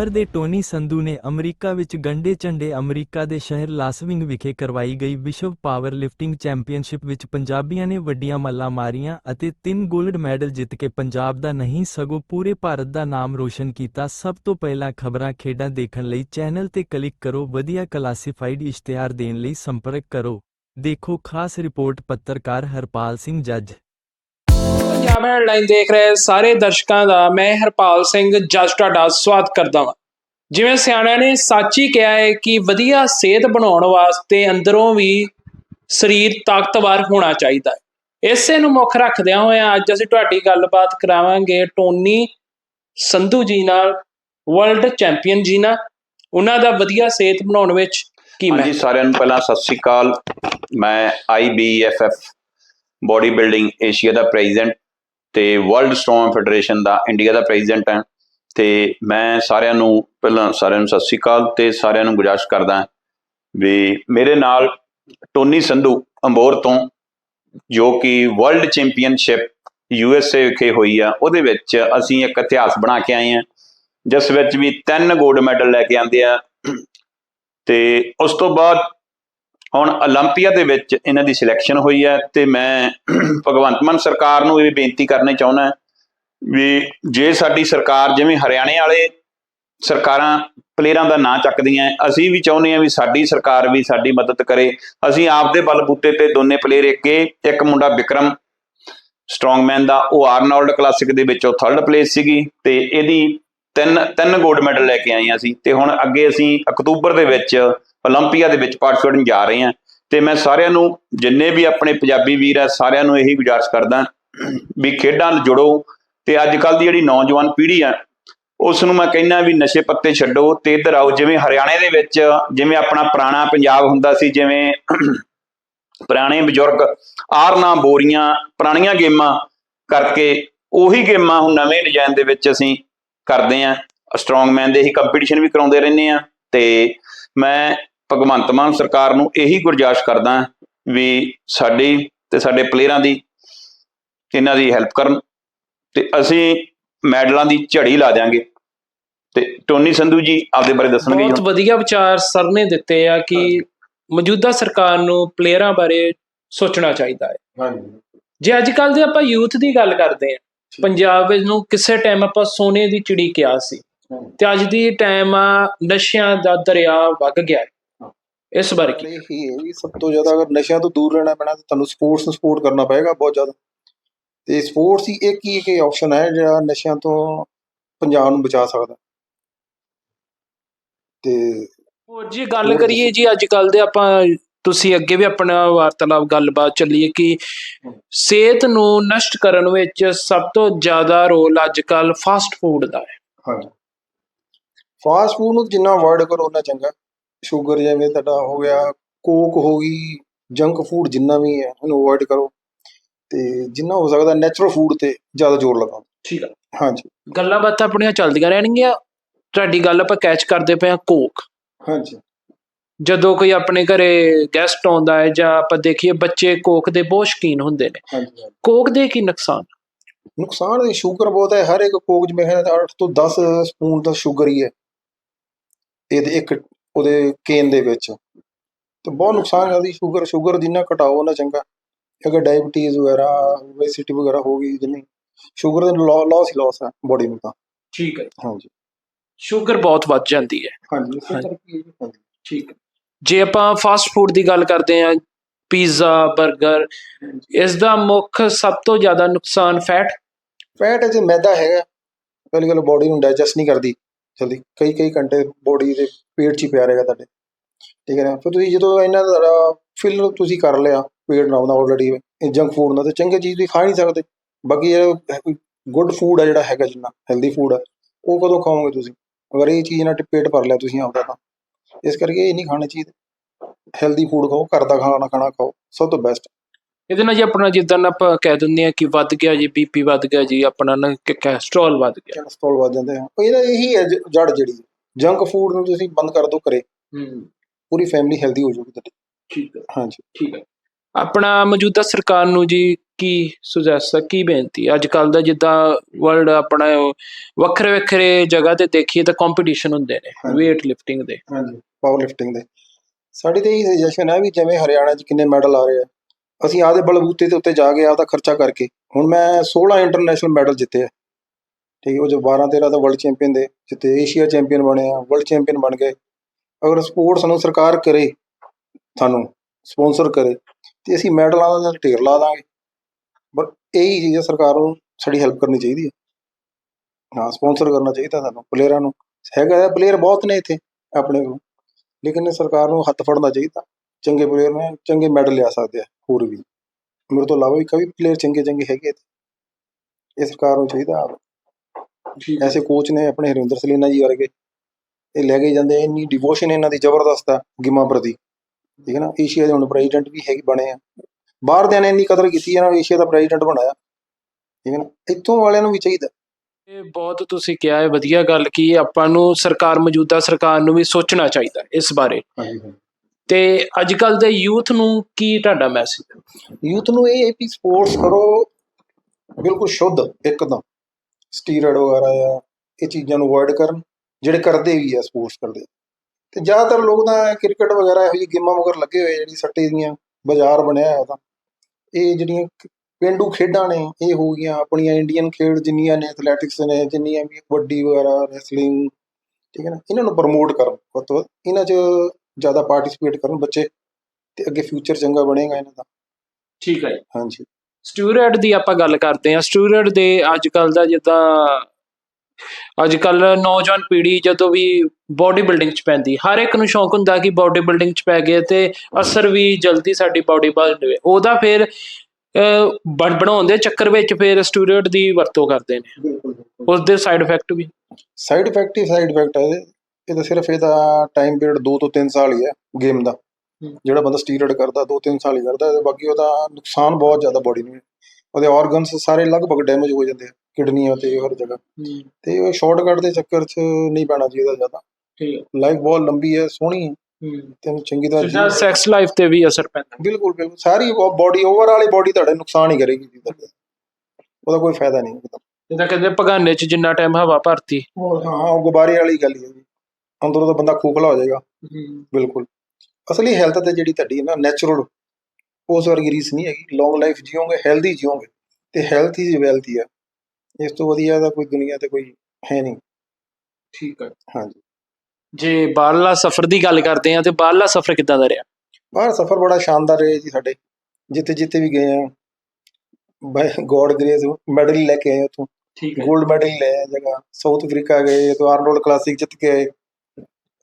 ਅਬੋਹਰ ਦੇ ਟੋਨੀ ਸੰਧੂ ਨੇ ਅਮਰੀਕਾ ਵਿੱਚ ਗੰਡੇ ਝੰਡੇ ਅਮਰੀਕਾ ਦੇ ਸ਼ਹਿਰ ਲਾਸਵਿੰਗ ਵਿਖੇ ਕਰਵਾਈ ਗਈ ਵਿਸ਼ਵ ਪਾਵਰ ਲਿਫਟਿੰਗ ਚੈਂਪੀਅਨਸ਼ਿਪ ਵਿੱਚ ਪੰਜਾਬੀਆਂ ਨੇ ਵੱਡੀਆਂ ਮੱਲਾਂ ਮਾਰੀਆਂ ਅਤੇ ਤਿੰਨ 골ਡ ਮੈਡਲ ਜਿੱਤ ਕੇ ਪੰਜਾਬ ਦਾ ਨਹੀਂ ਸਗੋਂ ਪੂਰੇ ਭਾਰਤ ਦਾ ਨਾਮ ਰੋਸ਼ਨ ਕੀਤਾ। ਸਭ ਤੋਂ ਪਹਿਲਾਂ ਖਬਰਾਂ ਖੇਡਾਂ ਦੇਖਣ ਲਈ ਚੈਨਲ ਤੇ ਕਲਿੱਕ ਕਰੋ, ਵਧੀਆ ਕਲਾਸੀਫਾਈਡ ਇਸ਼ਤਿਹਾਰ ਦੇਣ ਲਈ ਸੰਪਰਕ ਕਰੋ। ਦੇਖੋ ਖਾਸ ਰਿਪੋਰਟ ਪੱਤਰਕਾਰ ਹਰਪਾਲ ਸਿੰਘ ਜੱਜ। ਪੰਜਾਬ ਹੈਡਲਾਈਨ ਦੇਖ ਰਹੇ ਸਾਰੇ ਦਰਸ਼ਕਾਂ ਦਾ, ਮੈਂ ਹਰਪਾਲ ਸਿੰਘ ਜੱਜ, ਤੁਹਾਡਾ ਸਵਾਗਤ ਕਰਦਾ ਹਾਂ ਜਿਵੇਂ ਸਿਆਣਿਆਂ ਨੇ ਸੱਚ ਹੀ ਕਿਹਾ ਹੈ ਕਿ ਵਧੀਆ ਸਿਹਤ ਬਣਾਉਣ ਵਾਸਤੇ ਅੰਦਰੋਂ ਵੀ ਸਰੀਰ ਤਾਕਤਵਰ ਹੋਣਾ ਚਾਹੀਦਾ ਹੈ। ਇਸੇ ਨੂੰ ਮੁੱਖ ਰੱਖਦਿਆਂ ਹੋਇਆਂ ਅੱਜ ਅਸੀਂ ਤੁਹਾਡੀ ਗੱਲਬਾਤ ਕਰਾਵਾਂਗੇ ਟੋਨੀ ਸੰਧੂ ਜੀ ਨਾਲ ਵਰਲਡ ਚੈਂਪੀਅਨ ਜੀ ਨਾਲ। ਉਹਨਾਂ ਦਾ ਵਧੀਆ ਸਿਹਤ ਬਣਾਉਣ ਵਿੱਚ ਕੀ ਮੈਂ ਹਾਂਜੀ ਸਾਰਿਆਂ ਨੂੰ ਪਹਿਲਾਂ ਸਤਿ ਸ੍ਰੀ ਅਕਾਲ। ਮੈਂ IBFF ਬਾਡੀ ਬਿਲਡਿੰਗ ਏਸ਼ੀਆ ਦਾ ਪ੍ਰੈਜ਼ੀਡੈਂਟ ਤੇ ਵਰਲਡ ਸਟਰੋਂਗ ਫੈਡਰੇਸ਼ਨ ਦਾ ਇੰਡੀਆ ਦਾ ਪ੍ਰੈਜ਼ੀਡੈਂਟ ਹਾਂ। ਤੇ ਮੈਂ ਸਾਰਿਆਂ ਨੂੰ ਪਹਿਲਾਂ ਸਾਰਿਆਂ ਨੂੰ ਸਤਿ ਸ੍ਰੀ ਅਕਾਲ ਤੇ ਸਾਰਿਆਂ ਨੂੰ ਗੁਜਾਰਿਸ਼ ਕਰਦਾ ਵੀ ਮੇਰੇ ਨਾਲ ਟੋਨੀ ਸੰਧੂ ਅੰਬੋਰ ਤੋਂ, ਜੋ ਕਿ world championship U S A ਵਿਖੇ ਹੋਈ ਆ, ਉਹਦੇ ਵਿੱਚ ਅਸੀਂ ਇੱਕ ਇਤਿਹਾਸ ਬਣਾ ਕੇ ਆਏ ਆ ਜਿਸ ਵਿੱਚ ਵੀ ਤਿੰਨ ਗੋਲਡ ਮੈਡਲ ਲੈ ਕੇ ਆਂਦੇ ਆ। ਤੇ ਉਸ ਤੋਂ ਬਾਅਦ ਹੁਣ 올림픽ਆ ਦੇ ਵਿੱਚ ਇਹਨਾਂ ਦੀ ਸਿਲੈਕਸ਼ਨ ਹੋਈ ਹੈ ਤੇ ਮੈਂ ਭਗਵੰਤ ਮਾਨ ਸਰਕਾਰ ਨੂੰ ਇਹ ਬੇਨਤੀ ਕਰਨੀ ਚਾਹੁੰਦਾ ਵੀ ਜੇ ਸਾਡੀ ਸਰਕਾਰ ਜਿਵੇਂ ਹਰਿਆਣੇ ਵਾਲੇ ਸਰਕਾਰਾਂ ਪਲੇਅਰਾਂ ਦਾ ਨਾਂ ਚੱਕਦੀਆਂ, ਅਸੀਂ ਵੀ ਚਾਹੁੰਦੇ ਆ ਵੀ ਸਾਡੀ ਸਰਕਾਰ ਵੀ ਸਾਡੀ ਮਦਦ ਕਰੇ। ਅਸੀਂ ਆਪਦੇ ਬਲ ਬੂਤੇ ਤੇ ਦੋਨੇ ਪਲੇਅਰ ਇੱਕੇ ਇੱਕ ਮੁੰਡਾ ਵਿਕਰਮ ਸਟਰੋਂਗਮੈਨ ਦਾ, ਉਹ ਆਰਨੋਲਡ ਕਲਾਸਿਕ ਦੇ ਵਿੱਚੋਂ ਥਰਡ ਪਲੇਸ ਸੀਗੀ ਤੇ ਇਹਦੀ ਤਿੰਨ ਤਿੰਨ 골ਡ ਮੈਡਲ ਲੈ ਕੇ ਆਈਆਂ ਸੀ। ਤੇ ਹੁਣ ਅੱਗੇ ਅਸੀਂ ਅਕਤੂਬਰ ਦੇ ਵਿੱਚ 올림픽ਆ ਦੇ ਵਿੱਚ ਪਾਰਟਿਸਪੇਟ ਜਾ ਰਹੇ ਹਾਂ। ਤੇ ਮੈਂ ਸਾਰਿਆਂ ਨੂੰ ਜਿੰਨੇ ਵੀ ਆਪਣੇ ਪੰਜਾਬੀ ਵੀਰ ਆ, ਸਾਰਿਆਂ ਨੂੰ ਇਹੀ ਗੁਜ਼ਾਰਿਸ਼ ਕਰਦਾ ਵੀ ਖੇਡਾਂ ਨਾਲ ਜੁੜੋ ਤੇ ਅੱਜ ਕੱਲ ਦੀ ਜਿਹੜੀ ਨੌਜਵਾਨ ਪੀੜ੍ਹੀ ਆ ਉਸ ਨੂੰ ਮੈਂ ਕਹਿੰਦਾ ਵੀ ਨਸ਼ੇ ਪੱਤੇ ਛੱਡੋ ਤੇ ਇੱਧਰ ਆਓ, ਜਿਵੇਂ ਹਰਿਆਣੇ ਦੇ ਵਿੱਚ ਜਿਵੇਂ ਆਪਣਾ ਪੁਰਾਣਾ ਪੰਜਾਬ ਹੁੰਦਾ ਸੀ, ਜਿਵੇਂ ਪੁਰਾਣੇ ਬਜ਼ੁਰਗ ਆਰਨਾ ਬੋਰੀਆਂ, ਪੁਰਾਣੀਆਂ ਗੇਮਾਂ ਕਰਕੇ ਉਹੀ ਗੇਮਾਂ ਹੁਣ ਨਵੇਂ ਡਿਜ਼ਾਈਨ ਦੇ ਵਿੱਚ ਅਸੀਂ ਕਰਦੇ ਆਂ। ਸਟਰੋਂਗਮੈਨ ਦੇ ਹੀ ਕੰਪੀਟੀਸ਼ਨ ਵੀ ਕਰਾਉਂਦੇ ਰਹਿੰਦੇ ਆ ਤੇ ਮੈਂ ਭਗਵੰਤ ਮਾਨ ਸਰਕਾਰ ਨੂੰ ਇਹੀ ਗੁਰਜਾਇਸ਼ ਕਰਦਾ ਵੀ ਸਾਡੀ ਤੇ ਸਾਡੇ ਪਲੇਅਰਾਂ ਦੀ, ਇਹਨਾਂ ਦੀ ਹੈਲਪ ਕਰਨ। ਤੇ ਅਸੀਂ ਮੈਡਲਾਂ ਦੀ ਝੜੀ ਲਾ ਦਿਆਂਗੇ। ਤੇ ਟੋਨੀ ਸੰਧੂ ਜੀ ਆਪਦੇ ਬਾਰੇ ਦੱਸਣਗੇ ਬਹੁਤ। ਵਧੀਆ ਵਿਚਾਰ ਸਰ ਨੇ ਦਿੱਤੇ ਆ ਕਿ ਮੌਜੂਦਾ ਸਰਕਾਰ ਨੂੰ ਪਲੇਅਰਾਂ ਬਾਰੇ ਸੋਚਣਾ ਚਾਹੀਦਾ ਹੈ। ਹਾਂਜੀ। ਜੇ ਅੱਜ ਕੱਲ ਦੇ ਆਪਾਂ ਯੂਥ ਦੀ ਗੱਲ ਕਰਦੇ ਆ ਪੰਜਾਬ ਵਿੱਚ ਨੂੰ ਕਿਸੇ ਟਾਈਮ ਆਪਾਂ ਸੋਨੇ ਦੀ ਚਿੜੀ ਕਿਹਾ ਸੀ। ਤੇ ਅੱਜ ਦੀ ਟਾਈਮ ਆ ਨਸ਼ਿਆਂ ਦਾ ਦਰਿਆ ਵਗ ਗਿਆ। ਇਸ ਬਾਰੇ ਕੀ? ਇਹ ਸਭ ਤੋਂ ਜ਼ਿਆਦਾ ਅਗਰ ਨਸ਼ਿਆਂ ਤੋਂ ਦੂਰ ਰਹਿਣਾ ਪੈਣਾ ਤਾਂ ਤੁਹਾਨੂੰ ਸਪੋਰਟਸ ਨੂੰ ਸਪੋਰਟ ਕਰਨਾ ਪਏਗਾ ਬਹੁਤ ਜ਼ਿਆਦਾ। ਤੇ ਸਪੋਰਟਸ ਹੀ ਇੱਕ ਹੀ ਇੱਕ ਆਪਸ਼ਨ ਹੈ ਜਿਹੜਾ ਨਸ਼ਿਆਂ ਤੋਂ ਪੰਜਾਬ ਨੂੰ ਬਚਾ ਸਕਦਾ। ਤੇ ਹੋਰ ਜੀ ਗੱਲ ਕਰੀਏ ਜੀ ਅੱਜ ਕੱਲ ਦੇ ਆਪਾਂ ਤੁਸੀਂ ਅੱਗੇ ਵੀ ਆਪਣਾ ਵਾਰਤਾਲਾਪ ਗੱਲਬਾਤ ਚੱਲੀਏ ਕਿ ਸਿਹਤ ਨੂੰ ਨਸ਼ਟ ਕਰਨ ਵਿੱਚ ਸਭ ਤੋਂ ਜ਼ਿਆਦਾ ਰੋਲ ਅੱਜ ਕੱਲ ਫਾਸਟ ਫੂਡ ਦਾ ਹੈ। ਹਾਂਜੀ। ਫਾਸਟ ਫੂਡ ਨੂੰ ਜਿੰਨਾ ਅਵੋਇਡ ਕਰੋ ਉਨਾ ਚੰਗਾ। ਸ਼ੂਗਰ ਜਿਵੇਂ ਤੁਹਾਡਾ ਹੋ ਗਿਆ ਕੋਕ ਹੋ ਗਈ ਜੰਕ ਫੂਡ ਜਿੰਨਾ ਵੀ ਹੈ ਉਹਨੂੰ ਅਵੋਇਡ ਕਰੋ। ਤੇ ਜਿੰਨਾ ਹੋ ਸਕਦਾ ਨੈਚੁਰਲ ਫੂਡ ਤੇ ਜ਼ਿਆਦਾ ਜ਼ੋਰ ਲਗਾਓ। ਠੀਕ ਹੈ ਹਾਂਜੀ। ਗੱਲਾਂ ਬਾਤਾਂ ਆਪਣੀਆਂ ਚੱਲਦੀਆਂ ਰਹਿਣਗੀਆਂ। ਤੁਹਾਡੀ ਗੱਲ ਆਪਾਂ ਕੈਚ ਕਰਦੇ ਪਏ ਹਾਂ ਕੋਕ ਹਾਂਜੀ। ਜਦੋਂ ਕੋਈ ਆਪਣੇ ਘਰੇ ਗੈਸਟ ਆਉਂਦਾ ਹੈ ਜਾਂ ਆਪਾਂ ਦੇਖੀਏ ਬੱਚੇ ਕੋਕ ਦੇ ਬਹੁਤ ਸ਼ੌਕੀਨ ਹੁੰਦੇ ਨੇ। ਹਾਂਜੀ ਕੋਕ ਦੇ ਕੀ ਨੁਕਸਾਨ? ਨੁਕਸਾਨ ਇਹ ਸ਼ੂਗਰ ਬਹੁਤ ਹੈ। ਹਰ ਇੱਕ ਕੋਕ ਮੇਰੇ ਖਿਆਲ 8 ਤੋਂ 10 ਸਪੂਨ ਦਾ ਸ਼ੂਗਰ ਹੀ ਹੈ। ਇਹਦੇ ਇੱਕ ਉਹਦੇ ਕੇਨ ਦੇ ਵਿੱਚ। ਤੇ ਬਹੁਤ ਨੁਕਸਾਨ ਕਰਦੀ ਸ਼ੂਗਰ ਸ਼ੂਗਰ ਜਿੰਨਾ ਘਟਾਓ ਉਹਨਾਂ ਚੰਗਾ। ਅਗਰ ਡਾਇਬੀਟੀਜ਼ ਵਗੈਰਾ ਓਬੇਸਿਟੀ ਵਗੈਰਾ ਹੋ ਗਈ ਜਿੰਨੀ ਸ਼ੂਗਰ ਦਾ ਲਾਸ ਹੀ ਲਾਸ ਹੈ ਬੋਡੀ ਨੂੰ ਤਾਂ। ਠੀਕ ਹੈ। ਹਾਂਜੀ। ਸ਼ੂਗਰ ਬਹੁਤ ਵੱਧ ਜਾਂਦੀ ਹੈ। ਹਾਂਜੀ ਇਸੇ ਹਾਂਜੀ। ਕਰਕੇ ਹੀ। ਹਾਂਜੀ। ਠੀਕ ਹੈ। ਜੇ ਆਪਾਂ ਫਾਸਟ ਫੂਡ ਦੀ ਗੱਲ ਕਰਦੇ ਹਾਂ ਪੀਜ਼ਾ 버ਗਰ ਇਸ ਦਾ ਮੁੱਖ ਸਭ ਤੋਂ ਜ਼ਿਆਦਾ ਨੁਕਸਾਨ ਫੈਟ ਫੈਟ ਚ ਮੈਦਾ ਹੈਗਾ। ਪਹਿਲੀ ਗੱਲ ਬੋਡੀ ਨੂੰ ਡਾਈਜੈਸਟ ਨਹੀਂ ਕਰਦੀ। ਜਲਦੀ ਕਈ ਕਈ ਘੰਟੇ ਬੋਡੀ ਦੇ ਪੇਟ 'ਚ ਹੀ ਪਿਆ ਰਹੇਗਾ ਤੁਹਾਡੇ। ਠੀਕ ਹੈ ਨਾ? ਫਿਰ ਤੁਸੀਂ ਜਦੋਂ ਇਹਨਾਂ ਦਾ ਫਿਲ ਤੁਸੀਂ ਕਰ ਲਿਆ। ਪੇਟ ਨਾਲ ਦਾ ਆਲਰੇਡੀ ਜੰਕ ਫੂਡ ਨਾਲ ਤੇ ਚੰਗੇ ਚੀਜ਼ ਤੁਸੀਂ ਖਾ ਨਹੀਂ ਸਕਦੇ। ਬਾਕੀ ਇਹ ਗੁੱਡ ਫੂਡ ਆ ਜਿਹੜਾ ਹੈਗਾ ਜਿੰਨਾ ਹੈਲਦੀ ਫੂਡ ਆ ਉਹ ਕਦੋਂ ਖਾਓਗੇ ਤੁਸੀਂ? ਅਗਰ ਇਹ ਚੀਜ਼ ਨਾਲ ਪੇਟ ਭਰ ਲਿਆ ਤੁਸੀਂ ਆਪਦਾ ਤਾਂ। ਇਸ ਕਰਕੇ ਇਹ ਨਹੀਂ ਖਾਣੇ ਚਾਹੀਦੇ। ਹੈਲਦੀ ਫੂਡ ਖਾਓ ਘਰ ਦਾ ਖਾਣਾ ਖਾਣਾ ਖਾਓ ਸਭ ਤੋਂ ਬੈਸਟ ਇਹਦੇ ਨਾਲ ਜੀ ਆਪਣਾ ਜਿੱਦਾਂ ਆਪਾਂ ਕਹਿ ਦਿੰਦੇ ਆ ਕਿ ਵੱਧ ਗਿਆ ਜੀ ਬੀਪੀ ਵੱਧ ਗਿਆ ਜੀ ਆਪਣਾ ਨਾ ਕੈਸਟਰੋਲ ਵੱਧ ਗਿਆ। ਕੈਲਸਟ੍ਰੋਲ ਵੱਧ ਜਾਂਦੇ ਆ। ਇਹਦਾ ਇਹੀ ਹੈ ਜੜ ਜਿਹੜੀ ਜੰਕ ਫੂਡ ਨੂੰ ਤੁਸੀਂ ਬੰਦ ਕਰ ਦਿਓ ਘਰੇ। ਹੂੰ। ਪੂਰੀ ਫੈਮਿਲੀ ਹੈਲਦੀ ਹੋ ਜਾਊਗੀ ਤੁਹਾਡੀ। ਠੀਕ ਹੈ ਹਾਂਜੀ। ਠੀਕ ਹੈ ਆਪਣਾ ਮੌਜੂਦਾ ਸਰਕਾਰ ਨੂੰ ਜੀ ਕੀ ਸੁਜੈਸਟ ਕੀ ਬੇਨਤੀ ਅੱਜ ਕੱਲ ਦਾ ਜਿੱਦਾਂ ਵਰਲਡ ਆਪਣਾ ਵੱਖਰੇ ਵੱਖਰੇ ਜਗ੍ਹਾ ਤੇ ਦੇਖੀਏ ਤਾਂ ਕੰਪੀਟੀਸ਼ਨ ਹੁੰਦੇ ਨੇ weight lifting ਦੇ। ਹਾਂਜੀ ਪਾਵਰ ਲਿਫਟਿੰਗ ਦੇ। ਸਾਡੀ ਤੇ ਇਹ ਸੁਜੈਸ਼ਨ ਹੈ ਵੀ ਜਿਵੇਂ ਹਰਿਆਣਾ 'ਚ ਕਿੰਨੇ ਮੈਡਲ ਆ ਰਹੇ ਆ ਅਸੀਂ ਆਦੇ ਬਲਬੂਤੇ ਦੇ ਉੱਤੇ ਜਾ ਕੇ ਆਪਦਾ ਖਰਚਾ ਕਰਕੇ ਹੁਣ ਮੈਂ 16 ਇੰਟਰਨੈਸ਼ਨਲ ਮੈਡਲ ਜਿੱਤੇ ਆ। ਠੀਕ ਉਹ ਜੋ 12 13 ਦਾ ਵਰਲਡ ਚੈਂਪੀਅਨ ਦੇ ਜਿੱਤੇ ਏਸ਼ੀਆ ਚੈਂਪੀਅਨ ਬਣੇ ਆ ਵਰਲਡ ਚੈਂਪੀਅਨ ਬਣ ਗਏ। ਅਗਰ ਸਪੋਰਟਸ ਨੂੰ ਸਰਕਾਰ ਕਰੇ ਸਾਨੂੰ ਸਪਾਂਸਰ ਕਰੇ ਤੇ ਅਸੀਂ ਮੈਡਲਾਂ ਦਾ ਢੇਰ ਲਾ ਦਾਂਗੇ। ਪਰ ਇਹੀ ਚੀਜ਼ ਹੈ ਸਰਕਾਰ ਨੂੰ ਸਾਡੀ ਹੈਲਪ ਕਰਨੀ ਚਾਹੀਦੀ ਹੈ ਹਾਂ ਸਪਾਂਸਰ ਕਰਨਾ ਚਾਹੀਦਾ ਸਾਨੂੰ ਪਲੇਅਰਾਂ ਨੂੰ। ਹੈਗਾ ਪਲੇਅਰ ਬਹੁਤ ਨੇ ਇੱਥੇ ਆਪਣੇ ਕੋਲ। ਲੇਕਿਨ ਸਰਕਾਰ ਨੂੰ ਹੱਥ ਫੜਨਾ ਚਾਹੀਦਾ। ਚੰਗੇ ਪਲੇਅਰ ਨੇ ਚੰਗੇ ਮੈਡਲ ਲਿਆ ਸਕਦੇ ਆ ਹੋਰ ਵੀ। ਮੇਰੇ ਤੋਂ ਇਲਾਵਾ ਵੀ ਕਈ ਪਲੇਅਰ ਚੰਗੇ ਚੰਗੇ ਹੈਗੇ ਇੱਥੇ। ਇਹ ਸਰਕਾਰ ਨੂੰ ਚਾਹੀਦਾ। ਐਸੇ ਕੋਚ ਨੇ ਆਪਣੇ ਹਰਿੰਦਰ ਸਲੀਨਾ ਜੀ ਵਰਗੇ। ਇਹ ਲੈ ਕੇ ਜਾਂਦੇ ਇੰਨੀ ਡਿਵੋਸ਼ਨ ਇਹਨਾਂ ਦੀ ਜ਼ਬਰਦਸਤ ਆ ਗੇਮਾਂ ਪ੍ਰਤੀ। ਠੀਕ ਹੈ ਨਾ ਏਸ਼ੀਆ ਦੇ ਹੁਣ ਪ੍ਰੈਜ਼ੀਡੈਂਟ ਵੀ ਹੈਗੇ ਬਣੇ ਆ। ਬਾਹਰ ਦੇ ਨੇ ਇੰਨੀ ਕਦਰ ਕੀਤੀ ਇਹਨਾਂ ਨੂੰ ਏਸ਼ੀਆ ਦਾ ਪ੍ਰੈਜ਼ੀਡੈਂਟ ਬਣਾਇਆ। ਠੀਕ ਹੈ ਨਾ ਇੱਥੋਂ ਵਾਲਿਆਂ ਨੂੰ ਵੀ ਚਾਹੀਦਾ। ਇਹ ਬਹੁਤ ਤੁਸੀਂ ਕਿਹਾ ਹੈ ਵਧੀਆ ਗੱਲ ਕੀ ਆਪਾਂ ਨੂੰ ਸਰਕਾਰ ਮੌਜੂਦਾ ਸਰਕਾਰ ਨੂੰ ਵੀ ਸੋਚਣਾ ਚਾਹੀਦਾ ਇਸ ਬਾਰੇ। ਤੇ ਅੱਜ ਕੱਲ ਦੇ ਯੂਥ ਨੂੰ ਕੀ ਤੁਹਾਡਾ ਮੈਸੇਜ ਯੂਥ ਨੂੰ ਇਹ ਹੈ ਕਿ ਸਪੋਰਟਸ ਕਰੋ ਬਿਲਕੁਲ ਸ਼ੁੱਧ ਇੱਕਦਮ। ਸਟੀਰੋਇਡ ਵਗੈਰਾ ਆ ਇਹ ਚੀਜ਼ਾਂ ਨੂੰ ਅਵੋਇਡ ਕਰਨ ਜਿਹੜੇ ਕਰਦੇ ਵੀ ਆ ਸਪੋਰਟਸ ਕਰਦੇ। ਤੇ ਜ਼ਿਆਦਾਤਰ ਲੋਕ ਤਾਂ ਕ੍ਰਿਕਟ ਵਗੈਰਾ ਇਹੋ ਜਿਹੀ ਗੇਮਾਂ ਮਗਰ ਲੱਗੇ ਹੋਏ ਜਿਹੜੀ ਸੱਟੇ ਦੀਆਂ ਬਾਜ਼ਾਰ ਬਣਿਆ ਹੋਇਆ ਤਾਂ। ਇਹ ਜਿਹੜੀਆਂ ਪੇਂਡੂ ਖੇਡਾਂ ਨੇ ਇਹ ਹੋ ਗਈਆਂ ਆਪਣੀਆਂ ਇੰਡੀਅਨ ਖੇਡ ਜਿੰਨੀਆਂ ਨੇ ਐਥਲੈਟਿਕਸ ਨੇ ਜਿੰਨੀਆਂ ਵੀ ਕਬੱਡੀ ਵਗੈਰਾ ਰੈਸਲਿੰਗ ਠੀਕ ਹੈ ਨਾ? ਇਹਨਾਂ ਨੂੰ ਪ੍ਰਮੋਟ ਕਰਨ ਵੱਧ ਤੋਂ ਵੱਧ ਇਹਨਾਂ 'ਚ ਜ਼ਿਆਦਾ ਪਾਰਟਿਸਿਪੇਟ ਕਰਨ ਬੱਚੇ ਤੇ ਅੱਗੇ ਫਿਊਚਰ ਚੰਗਾ ਬਣੇਗਾ ਇਹਨਾਂ ਦਾ। ਠੀਕ ਹੈ ਹਾਂਜੀ। ਸਟੂਡੈਂਟ ਦੀ ਆਪਾਂ ਗੱਲ ਕਰਦੇ ਹਾਂ। ਸਟੂਡੈਂਟ ਦੇ ਅੱਜ ਕੱਲ ਦਾ ਜਿੱਦਾਂ ਅੱਜ ਕੱਲ ਨੌਜਵਾਨ ਪੀੜ੍ਹੀ ਜਦੋਂ ਵੀ ਬਾਡੀ ਬਿਲਡਿੰਗ ਚ ਪੈਂਦੀ ਹਰ ਇੱਕ ਨੂੰ ਸ਼ੌਂਕ ਹੁੰਦਾ ਕਿ ਬਾਡੀ ਬਿਲਡਿੰਗ ਚ ਪੈ ਗਏ ਤੇ ਅਸਰ ਵੀ ਜਲਦੀ ਸਾਡੀ ਬਾਡੀ ਬਣ ਜਾਵੇ। ਉਹਦਾ ਫਿਰ ਬਣ ਬਣਾਉਣ ਦੇ ਚੱਕਰ ਵਿੱਚ ਫਿਰ ਸਟੂਡੈਂਟ ਦੀ ਵਰਤੋਂ ਕਰਦੇ ਨੇ। ਉਸ ਦੇ ਸਾਈਡ ਇਫੈਕਟ ਵੀ। ਸਾਈਡ ਇਫੈਕਟ ਹੀ ਸਾਈਡ ਇਫੈਕਟ ਹੈ। ਇਹ ਤਾਂ ਸਿਰਫ ਇਹਦਾ ਟਾਈਮ ਪੀਰੀਅਡ 2 ਤੋਂ 3 ਸਾਲ ਹੀ ਹੈ ਗੇਮ ਦਾ। ਜਿਹੜਾ ਬੰਦਾ ਸਟੀਰੋਇਡ ਕਰਦਾ 2-3 ਸਾਲ ਹੀ ਕਰਦਾ ਤੇ ਬਾਕੀ ਉਹਦਾ ਨੁਕਸਾਨ ਬਹੁਤ ਜ਼ਿਆਦਾ ਬੋਡੀ ਨੂੰ। ਉਹਦੇ ਆਰਗਨਸ ਸਾਰੇ ਲਗਭਗ ਡੈਮੇਜ ਹੋ ਜਾਂਦੇ ਆ ਕਿਡਨੀਆਂ ਤੇ ਹਰ ਜਗ੍ਹਾ। ਤੇ ਉਹ ਸ਼ਾਰਟਕਟ ਦੇ ਚੱਕਰ 'ਚ ਨਹੀਂ ਪੈਣਾ ਚਾਹੀਦਾ ਜ਼ਿਆਦਾ। ਠੀਕ ਲਾਈਫ ਬਹੁਤ ਲੰਬੀ ਹੈ ਸੋਹਣੀ ਹੈ। ਤੈਨੂੰ ਚੰਗੀ ਤਰ੍ਹਾਂ ਜੀਣਾ- ਸੈਕਸ ਲਾਈਫ ਤੇ ਵੀ ਅਸਰ ਪੈਂਦਾ। ਬਿਲਕੁਲ ਬਿਲਕੁਲ। ਸਾਰੀ ਬਾਡੀ ਓਵਰਆਲ ਹੀ ਬਾਡੀ ਤੁਹਾਡੇ ਨੁਕਸਾਨ ਹੀ ਕਰੇਗੀ ਜੀ ਤੁਹਾਡੇ। ਉਹਦਾ ਕੋਈ ਫਾਇਦਾ ਨਹੀਂ ਜਿੱਦਾਂ ਕਹਿੰਦੇ ਪਗਾਨੇ ਚ ਜਿੰਨਾ ਟਾਈਮ ਹਵਾ ਭਰਤੀ। ਹਾਂ ਉਹ ਗੁਬਾਰੇ ਵਾਲੀ ਗੱਲ ਹੀ ਹੈ ਜੀ। ਅੰਦਰੋਂ ਤਾਂ ਬੰਦਾ ਖੋਖਲਾ ਹੋ ਜਾਏਗਾ। ਬਿਲਕੁਲ। ਅਸਲੀ ਹੈਲਥ ਤੇ ਜਿਹੜੀ ਤੁਹਾਡੀ ਹੈ ਨਾ ਨੈਚੁਰਲ ਉਸ ਵਰਗੀ ਰੀਸ ਨਹੀਂ ਹੈਗੀ। ਲੌਂਗ ਲਾਈਫ ਜੀਓਗੇ ਹੈਲਦੀ ਜੀਓਗੇ ਤੇ ਹੈਲਥ ਹੀ ਵੈਲਥ ਹੀ ਆ। ਇਸ ਤੋਂ ਵਧੀਆ ਤਾਂ ਕੋਈ ਦੁਨੀਆ ਤੇ ਕੋਈ ਹੈ ਨਹੀਂ। ਠੀਕ ਹੈ ਹਾਂਜੀ। ਜੇ ਬਾਹਰਲਾ ਸਫ਼ਰ ਦੀ ਗੱਲ ਕਰਦੇ ਆ ਤੇ ਬਾਹਰਲਾ ਸਫ਼ਰ ਕਿੱਦਾਂ ਦਾ ਰਿਹਾ? ਬਾਹਰ ਸਫ਼ਰ ਬੜਾ ਸ਼ਾਨਦਾਰ ਰਿਹਾ ਜੀ ਸਾਡੇ। ਜਿੱਥੇ ਜਿੱਥੇ ਵੀ ਗਏ ਆ ਬਾਈ ਗੋਡ ਗ੍ਰੇਸ ਮੈਡਲ ਹੀ ਲੈ ਕੇ ਆਏ ਉੱਥੋਂ। ਠੀਕ ਗੋਲਡ ਮੈਡਲ ਹੀ ਲੈ ਆਏ ਜਗ੍ਹਾ। ਸਾਊਥ ਅਫਰੀਕਾ ਗਏ ਤੋਂ ਆਰਨੋਲਡ ਕਲਾਸਿਕ ਜਿੱਤ ਕੇ ਆਏ।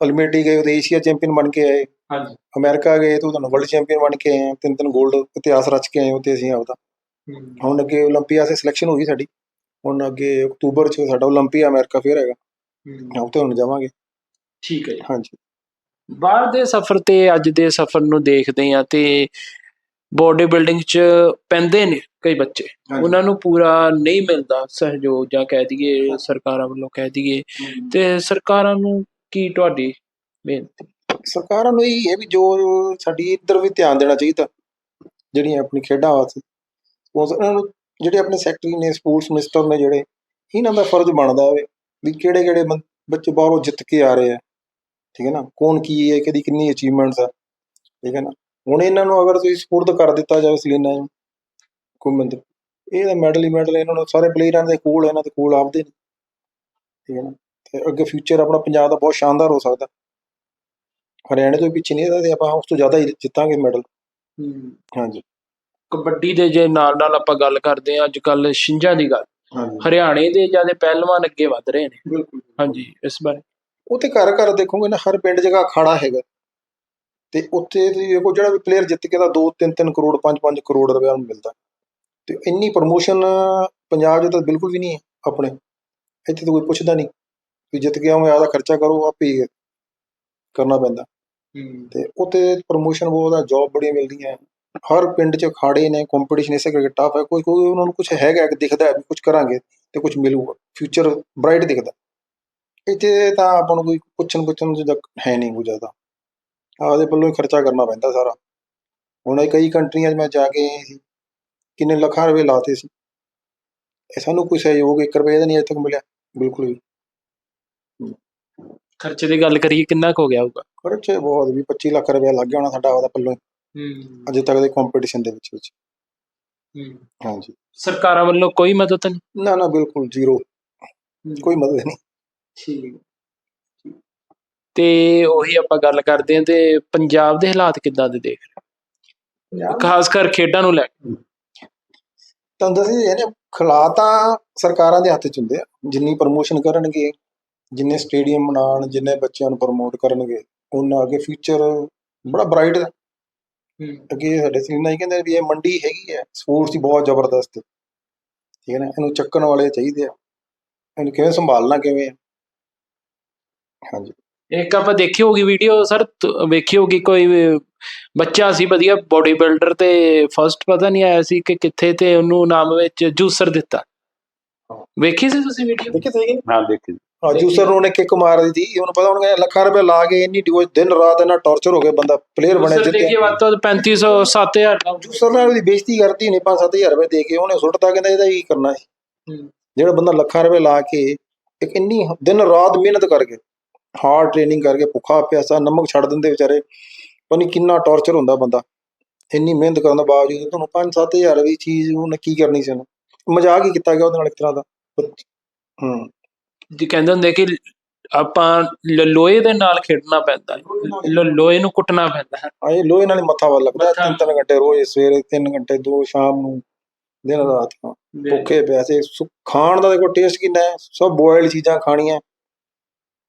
ਅਲਮੇਟੀ ਗਏ ਉਹ ਏਸ਼ੀਆ ਚੈਂਪੀਅਨ ਬਣ ਕੇ ਆਏ। ਹਾਂਜੀ। ਅਮਰੀਕਾ ਗਏ ਤੇ ਤੁਹਾਨੂੰ ਵਰਲਡ ਚੈਂਪੀਅਨ ਬਣ ਕੇ ਆਏ ਆ ਤਿੰਨ ਤਿੰਨ 골ਡ ਇਤਿਹਾਸ ਰਚ ਕੇ ਆਏ ਹੋ ਤੇ ਅਸੀਂ ਆਪਦਾ। ਹੁਣ ਅੱਗੇ 올림픽ਆ ਸੇ ਸਿਲੈਕਸ਼ਨ ਹੋ ਗਈ ਸਾਡੀ। ਹੁਣ ਅੱਗੇ ਅਕਤੂਬਰ ਚ ਸਾਡਾ 올림픽ਆ ਅਮਰੀਕਾ ਫੇਰ ਹੈਗਾ। ਹਾਂ। ਤੇ ਹੁਣ ਜਾਵਾਂਗੇ। ਠੀਕ ਹੈ ਜੀ। ਹਾਂਜੀ। ਬਾਹਰ ਦੇ ਸਫ਼ਰ ਤੇ ਅੱਜ ਦੇ ਸਫ਼ਰ ਨੂੰ ਦੇਖਦੇ ਆ ਤੇ ਬੋਡੀ ਬਿਲਡਿੰਗ ਚ ਪੈਂਦੇ ਨੇ ਕਈ ਬੱਚੇ। ਉਹਨਾਂ ਨੂੰ ਪੂਰਾ ਨਹੀਂ ਮਿਲਦਾ ਸਹਿਯੋਗ ਜਾਂ ਕਹਿ ਦਈਏ ਸਰਕਾਰਾਂ ਵੱਲੋਂ ਕਹਿ ਦਈਏ। ਤੇ ਸਰਕਾਰਾਂ ਨੂੰ ਕੀ ਤੁਹਾਡੀ ਬੇਨਤੀ? ਸਰਕਾਰਾਂ ਨੂੰ ਇਹ ਹੈ ਵੀ ਜੋ ਸਾਡੀ ਇੱਧਰ ਵੀ ਧਿਆਨ ਦੇਣਾ ਚਾਹੀਦਾ, ਜਿਹੜੀਆਂ ਆਪਣੀ ਖੇਡਾਂ ਵਾਸਤੇ। ਉਸ ਉਹਨਾਂ ਨੂੰ ਜਿਹੜੇ ਆਪਣੇ ਸੈਕਟਰੀ ਨੇ ਸਪੋਰਟਸ ਮਿਨਿਸਟਰ ਨੇ ਜਿਹੜੇ, ਇਹਨਾਂ ਦਾ ਫਰਜ਼ ਬਣਦਾ ਹੈ ਵੀ ਕਿਹੜੇ ਕਿਹੜੇ ਬੰ- ਬੱਚੇ ਬਾਹਰੋਂ ਜਿੱਤ ਕੇ ਆ ਰਹੇ ਆ। ਠੀਕ ਹੈ ਨਾ? ਕੌਣ ਕੀ ਹੈ, ਕਿਹਦੀ ਕਿੰਨੀ ਅਚੀਵਮੈਂਟਸ ਆ। ਠੀਕ ਹੈ ਨਾ? ਹੁਣ ਇਹਨਾਂ ਨੂੰ ਅਗਰ ਤੁਸੀਂ ਸਪੋਰਟ ਕਰ ਦਿੱਤਾ ਜਾਵੇ ਸਲੀਨਾ ਨੂੰ ਕੋਈ ਮੰਦ ਇਹ ਤਾਂ ਮੈਡਲ ਹੀ ਮੈਡਲ ਇਹਨਾਂ ਨੂੰ ਸਾਰੇ ਪਲੇਅਰਾਂ ਦੇ ਕੋਲ, ਇਹਨਾਂ ਦੇ ਕੋਲ ਆਪਦੇ ਨੇ। ਠੀਕ ਹੈ ਨਾ? ਤੇ ਅੱਗੇ ਫਿਊਚਰ ਆਪਣਾ ਪੰਜਾਬ ਦਾ ਬਹੁਤ ਸ਼ਾਨਦਾਰ ਹੋ ਸਕਦਾ। ਹਰਿਆਣੇ ਤੋਂ ਪਿੱਛੇ ਨਹੀਂ ਇਹਦਾ ਤੇ ਆਪਾਂ ਉਸ ਤੋਂ ਜ਼ਿਆਦਾ ਹੀ ਜਿੱਤਾਂਗੇ ਮੈਡਲ ਹਾਂਜੀ। ਕਬੱਡੀ ਦੇ ਜੇ ਨਾਲ ਨਾਲ ਆਪਾਂ ਗੱਲ ਕਰਦੇ ਆ ਅੱਜ ਕੱਲ ਛਿੰਝਾਂ ਦੀ ਗੱਲ। ਹਰਿਆਣੇ ਦੇ ਜ਼ਿਆਦਾ ਪਹਿਲਵਾਨ ਅੱਗੇ ਵੱਧ ਰਹੇ ਨੇ। ਬਿਲਕੁਲ। ਹਾਂਜੀ ਇਸ ਬਾਰੇ। ਉਹ ਤੇ ਘਰ ਘਰ ਦੇਖੋਗੇ ਨਾ ਹਰ ਪਿੰਡ ਜਗ੍ਹਾ ਅਖਾੜਾ ਹੈਗਾ। ਤੇ ਉੱਥੇ ਤੁਸੀਂ ਦੇਖੋ ਜਿਹੜਾ ਵੀ ਪਲੇਅਰ ਜਿੱਤ ਕੇ ਦਾ 2 3 3 ਕਰੋੜ 5 5 ਕਰੋੜ ਰੁਪਏ ਉਹਨੂੰ ਮਿਲਦਾ। ਤੇ ਇੰਨੀ ਪ੍ਰੋਮੋਸ਼ਨ ਪੰਜਾਬ 'ਚ ਤਾਂ ਬਿਲਕੁਲ ਵੀ ਨਹੀਂ ਹੈ ਆਪਣੇ। ਇੱਥੇ ਤਾਂ ਕੋਈ ਪੁੱਛਦਾ ਨਹੀਂ ਵੀ ਜਿੱਤ ਕੇ ਆਉਂਗੇ ਆਦਾ ਖਰਚਾ ਕਰੋ ਆਪੇ ਕਰਨਾ ਪੈਂਦਾ। ਤੇ ਉੱਥੇ ਪ੍ਰੋਮੋਸ਼ਨ ਬਹੁਤ ਆ ਜੌਬ ਬੜੀਆਂ ਮਿਲਦੀਆਂ। ਹਰ ਪਿੰਡ 'ਚ ਅਖਾੜੇ ਨੇ ਕੰਪੀਟੀਸ਼ਨ ਇਸੇ ਕਰਕੇ ਟਫ ਹੈ ਕੋਈ ਕੋਈ ਉਹਨਾਂ ਨੂੰ ਕੁਝ ਹੈਗਾ ਕਿ ਦਿਖਦਾ ਹੈ ਵੀ ਕੁਝ ਕਰਾਂਗੇ ਤੇ ਕੁਝ ਮਿਲੂਗਾ ਫਿਊਚਰ ਬ੍ਰਾਈਟ ਦਿਖਦਾ। ਇੱਥੇ ਤਾਂ ਆਪਾਂ ਨੂੰ ਕੋਈ ਪੁੱਛਣ ਪੁੱਛਣ ਦੀ ਹੈ ਨਹੀਂ ਕੋਈ ਜ਼ਿਆਦਾ। ਆਪਦੇ ਪੱਲੋਂ ਹੀ ਖਰਚਾ ਕਰਨਾ ਪੈਂਦਾ ਸਾਰਾ। ਹੁਣ ਇਹ ਕਈ ਕੰਟਰੀਆਂ 'ਚ ਮੈਂ ਜਾ ਕੇ ਸੀ, ਕਿੰਨੇ ਲੱਖਾਂ ਰੁਪਏ ਲਾਤੇ ਸੀ। ਇਹ ਸਾਨੂੰ ਕੋਈ ਸਹਿਯੋਗ 1 ਰੁਪਏ ਦਾ ਨਹੀਂ ਅਜੇ ਤੱਕ ਮਿਲਿਆ, ਬਿਲਕੁਲ ਵੀ। ਖਰਚੇ ਦੀ ਗੱਲ ਕਰੀਏ ਕਿੰਨਾ ਕੁ ਹੋ ਗਿਆ ਹੋਊਗਾ? ਖਰਚੇ ਬਹੁਤ ਵੀ 25 ਲੱਖ ਰੁਪਏ ਲੱਗ ਗਿਆ ਹੋਣਾ ਸਾਡਾ ਉਹਦਾ ਪੱਲੋਂ ਹੀ, ਹੂੰ। ਅਜੇ ਤੱਕ ਦੇ ਕੰਪੀਟੀਸ਼ਨ ਦੇ ਵਿੱਚ ਵਿੱਚ। ਹਾਂਜੀ। ਸਰਕਾਰਾਂ ਵੱਲੋਂ ਕੋਈ ਮਦਦ ਨਹੀਂ? ਨਾ ਨਾ ਬਿਲਕੁਲ ਜ਼ੀਰੋ। ਕੋਈ ਮਦਦ ਨਹੀਂ। ਠੀਕ ਤੇ ਉਹੀ ਆਪਾਂ ਗੱਲ ਕਰਦੇ ਹਾਂ ਤੇ ਪੰਜਾਬ ਦੇ ਹਾਲਾਤ ਕਿੱਦਾਂ ਦੇ ਦੇਖ ਰਹੇ ਹੋ? ਖਾਸ ਕਰ ਖੇਡਾਂ ਨੂੰ ਲੈ ਕੇ। ਤਾਂ ਦੱਸੀ ਇਹਨੇ ਖਿਲਾਤਾਂ ਸਰਕਾਰਾਂ ਦੇ ਹੱਥ 'ਚ ਹੁੰਦੇ ਆ। ਜਿੰਨੀ ਪ੍ਰਮੋਸ਼ਨ ਕਰਨਗੇ ਜਿੰਨੇ ਸਟੇਡੀਅਮ ਬਣਾਉਣ ਜਿੰਨੇ ਬੱਚਿਆਂ ਨੂੰ ਪ੍ਰਮੋਟ ਕਰਨਗੇ ਉਹਨਾਂ ਅੱਗੇ ਫਿਊਚਰ ਬੜਾ ਬ੍ਰਾਈਟ ਹੈ। ਅੱਗੇ ਸਾਡੇ ਸਿਨਾ ਹੀ ਕਹਿੰਦੇ ਵੀ ਇਹ ਮੰਡੀ ਹੈਗੀ ਹੈ ਸਪੋਰਟਸ ਦੀ ਬਹੁਤ ਜ਼ਬਰਦਸਤ ਠੀਕ ਹੈ ਨਾ ਇਹਨੂੰ ਚੱਕਣ ਵਾਲੇ ਚਾਹੀਦੇ ਆ। ਇਹਨੂੰ ਕਿਵੇਂ ਸੰਭਾਲਣਾ ਕਿਵੇਂ ਹਾਂਜੀ। ਇੱਕ ਆਪਾਂ ਦੇਖੀ ਹੋਗੀ ਵੀਡੀਓ ਸਰ ਵੇਖੀ ਹੋਗੀ ਕੋਈ ਬੱਚਾ ਸੀ ਵਧੀਆ ਬੋਡੀ ਬਿਲਡਰ ਤੇ ਫਰਸਟ ਪਤਾ ਨਹੀਂ ਆਇਆ ਸੀ ਕਿ ਕਿੱਥੇ ਤੇ ਉਹਨੂੰ ਨਾਮ ਵਿੱਚ ਜੂਸਰ ਦਿੱਤਾ। ਵੇਖੀ ਸੀ ਤੁਸੀਂ ਵੀਡੀਓ ਦੇਖੇ ਸਹੀ ਹਾਂ ਦੇਖੀ। ਹਾਂ ਜੂਸਰ ਨੂੰ ਉਹਨੇ ਕਿੱਕ ਮਾਰ ਦਿੱਤੀ। ਉਹਨੂੰ ਪਤਾ ਹੁਣ ਲੱਖਾਂ ਰੁਪਏ ਲਾ ਕੇ ਇੰਨੀ ਡਿਵੋ ਦਿਨ ਰਾਤ ਇਹਨਾਂ ਟੌਰਚਰ ਹੋ ਗਿਆ ਬੰਦਾ ਪਲੇਅਰ ਬਣਿਆ ਜਿੱਤੇ ਦੇਖੀਏ ਵੱਧ ਤੋਂ ਵੱਧ 3500 7000 ਦਾ। ਜੂਸਰ ਨਾਲ ਉਹਦੀ ਬੇਇੱਜ਼ਤੀ ਕਰਤੀ ਨੇ 5-7000 ਰੁਪਏ ਦੇ ਕੇ ਉਹਨੇ ਸੁੱਟਤਾ ਕਹਿੰਦਾ ਇਹਦਾ ਕੀ ਕਰਨਾ ਸੀ? ਹੂੰ। ਜਿਹੜਾ ਬੰਦਾ ਲੱਖਾਂ ਰੁਪਏ ਲਾ ਕੇ ਇੱਕ ਇੰਨੀ ਦਿਨ ਰਾਤ ਮਿਹਨਤ ਕਰਕੇ ਹਾਰਡ ਟ੍ਰੇਨਿੰਗ ਕਰਕੇ ਭੁੱਖਾ ਪਿਆਸਾ ਨਮਕ ਛੱਡ ਦਿੰਦੇ ਵਿਚਾਰੇ। ਪਤਾ ਕਿੰਨਾ ਟੌਰਚਰ ਹੁੰਦਾ ਬੰਦਾ। ਇੰਨੀ ਮਿਹਨਤ ਕਰਨ ਦਾ ਬਾਵਜੂਦ ਤੁਹਾਨੂੰ 5-7000 ਦੀ ਚੀਜ਼ ਉਹਨੇ ਕੀ ਕਰਨੀ ਸੀ ਉਹਨੇ? ਮਜ਼ਾਕ ਹੀ ਕੀਤਾ ਗਿਆ ਉਹਦੇ ਨਾਲ ਇੱਕ ਤਰ੍ਹਾਂ ਦਾ। ਹੂੰ। ਜੀ ਕਹਿੰਦੇ ਹੁੰਦੇ ਕਿ ਆਪਾਂ ਲ- ਲੋਹੇ ਦੇ ਨਾਲ ਖੇਡਣਾ ਪੈਂਦਾ ਹੈ। ਲੋ- ਲੋਹੇ ਨੂੰ ਕੁੱਟਣਾ ਪੈਂਦਾ ਹੈ। ਆਏ ਲੋਹੇ ਨਾਲ ਹੀ ਮੱਥਾ ਵੱਲ ਲੱਗਦਾ। ਮੱਥਾ। ਤਿੰਨ ਤਿੰਨ ਘੰਟੇ ਰੋਜ਼ ਸਵੇਰੇ ਤਿੰਨ ਘੰਟੇ ਦੋ ਸ਼ਾਮ ਨੂੰ ਦਿਨ ਰਾਤ ਭੁੱਖੇ ਪਿਆਸੇ। ਸੁ- ਖਾਣ ਦਾ ਦੇਖੋ ਟੇਸਟ ਕਿੰਨਾ ਹੈ। ਸਭ ਬੋਇਲਡ ਚੀਜ਼ਾਂ ਖਾਣੀਆਂ।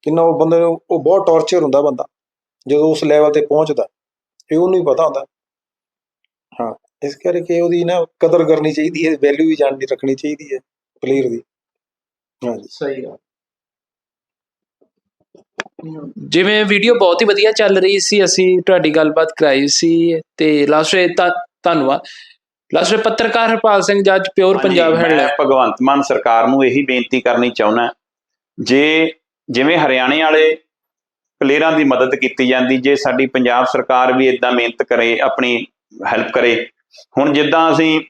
ਕਿੰਨਾ ਉਹ ਬੰਦੇ ਨੂੰ ਉਹ ਬਹੁਤ ਟੌਰਚਰ ਹੁੰਦਾ ਬੰਦਾ। ਜਦੋਂ ਉਸ ਲੈਵਲ ਤੇ ਪਹੁੰਚਦਾ ਇਹ ਉਹਨੂੰ ਹੀ ਪਤਾ ਹੁੰਦਾ। ਹਾਂ ਇਸ ਕਰਕੇ ਉਹਦੀ ਨਾ ਕਦਰ ਕਰਨੀ ਚਾਹੀਦੀ ਹੈ। ਵੈਲਿਊ ਵੀ ਜਾਣਦੀ ਰੱਖਣੀ ਚਾਹੀਦੀ ਹੈ। ਪਲੇਅਰ ਦੀ। ਹਾਂਜੀ ਸਹੀ ਗੱਲ। ਜਿਵੇਂ ਵੀਡੀਓ ਬਹੁਤ ਹੀ ਵਧੀਆ ਚੱਲ ਰਹੀ ਸੀ ਅਸੀਂ ਤੁਹਾਡੀ ਗੱਲਬਾਤ ਕਰਾਈ ਸੀ ਤੇ ਲਾਸਟ ਧੰਨਵਾਦ। ਲਾਸਟ ਪੱਤਰਕਾਰ ਹਰਪਾਲ ਸਿੰਘ ਜੱਜ ਪਿਓਰ ਪੰਜਾਬ ਹੈਡਲਾਈਨ ਭਗਵੰਤ ਮਾਨ ਸਰਕਾਰ ਨੂੰ ਇਹੀ ਬੇਨਤੀ ਕਰਨੀ ਚਾਹੁੰਦਾ ਜੇ ਜਿਵੇਂ ਹਰਿਆਣੇ ਵਾਲੇ ਪਲੇਅਰਾਂ ਦੀ ਮਦਦ ਕੀਤੀ ਜਾਂਦੀ ਜੇ ਸਾਡੀ ਪੰਜਾਬ ਸਰਕਾਰ ਵੀ ਇਦਾਂ ਮਿਹਨਤ ਕਰੇ ਆਪਣੀ ਹੈਲਪ ਕਰੇ। ਹੁਣ ਜਿੱਦਾਂ ਅਸੀਂ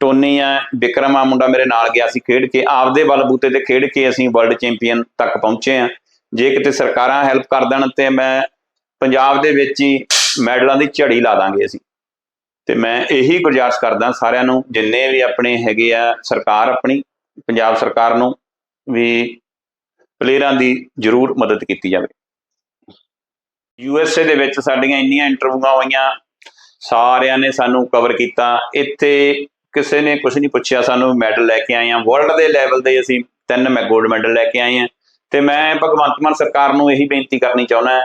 ਟੋਨੀ ਆ ਵਿਕਰਮ ਆ ਮੁੰਡਾ ਮੇਰੇ ਨਾਲ ਗਿਆ ਸੀ ਖੇਡ ਕੇ ਆਪਦੇ ਬਲਬੂਤੇ ਤੇ ਖੇਡ ਕੇ ਅਸੀਂ ਵਰਲਡ ਚੈਂਪੀਅਨ ਤੱਕ ਪਹੁੰਚੇ ਆ ਜੇ ਕਿਤੇ ਸਰਕਾਰਾਂ ਹੈਲਪ ਕਰ ਦੇਣ ਤੇ ਮੈਂ ਪੰਜਾਬ ਦੇ ਵਿੱਚ ਹੀ ਮੈਡਲਾਂ ਦੀ ਝੜੀ ਲਾ ਦਾਂਗੇ ਅਸੀਂ। ਤੇ ਮੈਂ ਇਹੀ ਗੁਜ਼ਾਰਿਸ਼ ਕਰਦਾ ਸਾਰਿਆਂ ਨੂੰ, ਜਿੰਨੇ ਵੀ ਆਪਣੇ ਹੈਗੇ ਆ ਸਰਕਾਰ ਆਪਣੀ, ਪੰਜਾਬ ਸਰਕਾਰ ਨੂੰ ਵੀ ਪਲੇਅਰਾਂ ਦੀ ਜ਼ਰੂਰ ਮਦਦ ਕੀਤੀ ਜਾਵੇ। ਯੂ ਐਸ ਏ ਦੇ ਵਿੱਚ ਸਾਡੀਆਂ ਇੰਨੀਆਂ ਇੰਟਰਵਿਊਆਂ ਹੋਈਆਂ, ਸਾਰਿਆਂ ਨੇ ਸਾਨੂੰ ਕਵਰ ਕੀਤਾ। ਇੱਥੇ ਕਿਸੇ ਨੇ ਕੁਝ ਨਹੀਂ ਪੁੱਛਿਆ ਸਾਨੂੰ ਮੈਡਲ ਲੈ ਕੇ ਆਏ ਆ ਵਰਲਡ ਦੇ ਲੈਵਲ ਦੇ ਅਸੀਂ ਤਿੰਨ ਮੈਂ 골ਡ ਮੈਡਲ ਲੈ ਕੇ ਆਏ ਆ ਤੇ ਮੈਂ ਭਗਵੰਤ ਮਾਨ ਸਰਕਾਰ ਨੂੰ ਇਹੀ ਬੇਨਤੀ ਕਰਨੀ ਚਾਹੁੰਦਾ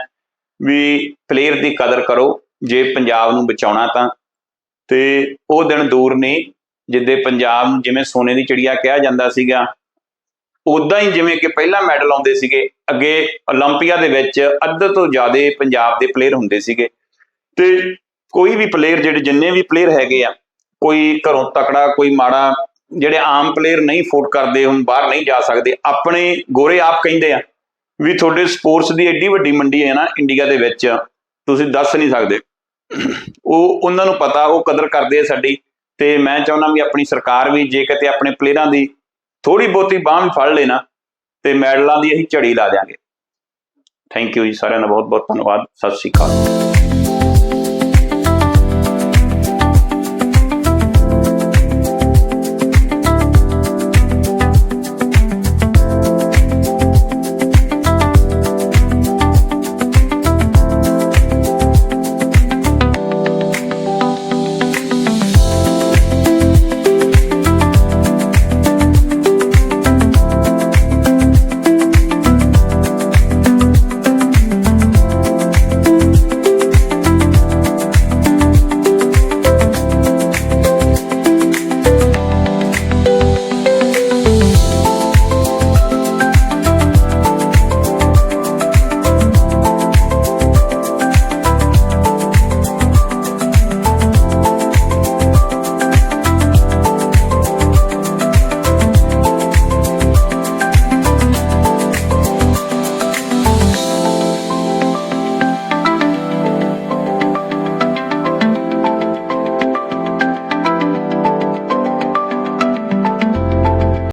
ਵੀ ਪਲੇਅਰ ਦੀ ਕਦਰ ਕਰੋ, ਜੇ ਪੰਜਾਬ ਨੂੰ ਬਚਾਉਣਾ ਤਾਂ। ਤੇ ਉਹ ਦਿਨ ਦੂਰ ਨਹੀਂ ਜਿੱਦੇ ਪੰਜਾਬ ਜਿਵੇਂ ਸੋਨੇ ਦੀ ਚਿੜੀਆ ਕਿਹਾ ਜਾਂਦਾ ਸੀਗਾ ਉਦਾਂ ਹੀ ਜਿਵੇਂ ਕਿ ਪਹਿਲਾਂ ਮੈਡਲ ਆਉਂਦੇ ਸੀਗੇ, ਅੱਗੇ 올림ਪੀਆ ਦੇ ਵਿੱਚ ਅੱਧ ਤੋਂ ਜ਼ਿਆਦਾ ਪੰਜਾਬ ਦੇ ਪਲੇਅਰ ਹੁੰਦੇ ਸੀਗੇ। ਤੇ ਕੋਈ ਵੀ ਪਲੇਅਰ ਜਿਹੜੇ ਜਿੰਨੇ ਵੀ ਪਲੇਅਰ ਹੈਗੇ ਆ, ਕੋਈ ਘਰੋਂ ਤਕੜਾ, ਕੋਈ ਮਾੜਾ ਜਿਹੜੇ ਆਮ ਪਲੇਅਰ ਨਹੀਂ ਫੋਰਟ ਕਰਦੇ, ਹੁਣ ਬਾਹਰ ਨਹੀਂ ਜਾ ਸਕਦੇ, ਆਪਣੇ ਗੋਰੇ ਆਪ ਕਹਿੰਦੇ ਆ ਵੀ ਤੁਹਾਡੇ ਸਪੋਰਟਸ ਦੀ ਐਡੀ ਵੱਡੀ ਮੰਡੀ ਹੈ ਨਾ ਇੰਡੀਆ ਦੇ ਵਿੱਚ, ਤੁਸੀਂ ਦੱਸ ਨਹੀਂ ਸਕਦੇ। ਉਹ, ਉਹਨਾਂ ਨੂੰ ਪਤਾ, ਉਹ ਕਦਰ ਕਰਦੇ ਆ ਸਾਡੀ, ਤੇ ਮੈਂ ਚਾਹੁੰਦਾ ਵੀ ਆਪਣੀ ਸਰਕਾਰ ਵੀ ਜੇ ਕਿਤੇ ਆਪਣੇ ਪਲੇਅਰਾਂ ਦੀ ਥੋੜੀ ਬਹੁਤੀ ਬਾਂਹ ਵੀ ਫੜ ਲੈਣਾ ਤੇ ਮੈਡਲਾਂ ਦੀ ਅਸੀਂ ਝੜੀ ਲਾ ਦਿਆਂਗੇ। ਥੈਂਕ ਯੂ ਜੀ, ਸਾਰਿਆਂ ਦਾ ਬਹੁਤ ਬਹੁਤ ਧੰਨਵਾਦ। ਸਤਿ ਸ਼੍ਰੀ ਅਕਾਲ।